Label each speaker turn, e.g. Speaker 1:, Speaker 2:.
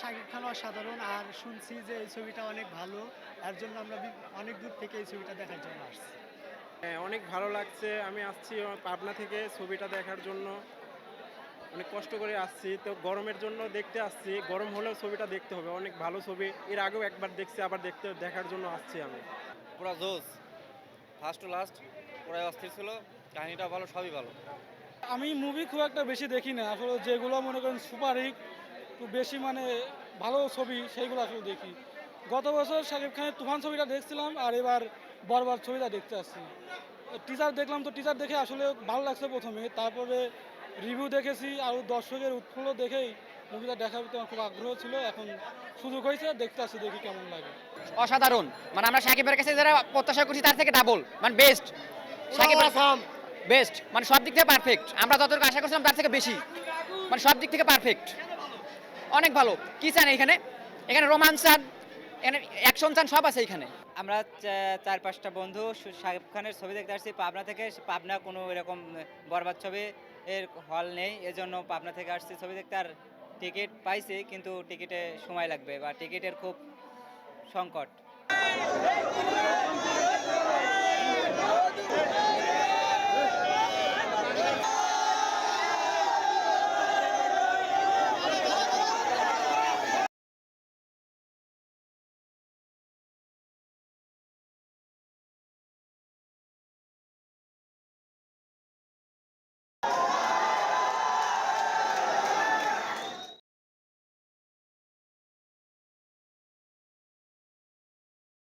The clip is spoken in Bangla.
Speaker 1: শাকিব খান অসাধারণ আর শুনছি যে এই ছবিটা অনেক ভালো এর জন্য আমরা অনেক দূর থেকে এই ছবিটা দেখার জন্য আসছি।
Speaker 2: হ্যাঁ অনেক ভালো লাগছে। আমি আসছি পাবনা থেকে ছবিটা দেখার জন্য। অনেক কষ্ট করে আসছি। তো গরমের জন্য দেখতে আসছি। গরম হলেও ছবিটা দেখতে হবে। অনেক ভালো ছবি। এর আগেও একবার দেখছি আবার দেখতে দেখার জন্য আসছি আমি।
Speaker 3: পুরো জোস ফার্স্ট টু লাস্ট পুরো অস্থির ছিল। কাহিনীটা ভালো সবই ভালো।
Speaker 4: আমি মুভি খুব একটা বেশি দেখি না আসলে যেগুলো মনে করেন সুপার খুব বেশি মানে ভালো ছবি সেইগুলো আসলে দেখি। গত বছর শাকিব খানের তুফান ছবিটা দেখছিলাম আর এবার বরবার ছবিটা দেখতে আসছি। টিচার দেখলাম তো টিচার দেখে আসলে ভালো লাগছে প্রথমে তারপরে রিভিউ দেখেছি আর দর্শকের উৎফুল্ল দেখেই মুভিটা দেখার আমার খুব আগ্রহ ছিল এখন সুযোগ হয়েছে দেখতে আসছি দেখি কেমন লাগে।
Speaker 5: অসাধারণ। মানে আমরা সাকিবের কাছে যারা প্রত্যাশা করছি তার থেকে ডাবল মানে বেস্ট সাকিব বেস্ট মানে সব দিক থেকে পারফেক্ট আমরা যতটুকু আশা করছিলাম তার থেকে বেশি মানে সব দিক থেকে পারফেক্ট অনেক ভালো। কি চান এখানে? এখানে রোমান্স চান, এখানে অ্যাকশন চান, সব আছে এখানে।
Speaker 6: আমরা চার পাঁচটা বন্ধু শাকিব খানের ছবি দেখতে আসছি পাবনা থেকে। পাবনা কোনো এরকম বরবাদ ছবি এর হল নেই। এজন্য পাবনা থেকে আসছি ছবি দেখতে। আর টিকিট পাইছি, কিন্তু টিকিটে সময় লাগবে বা টিকিটের খুব সংকট।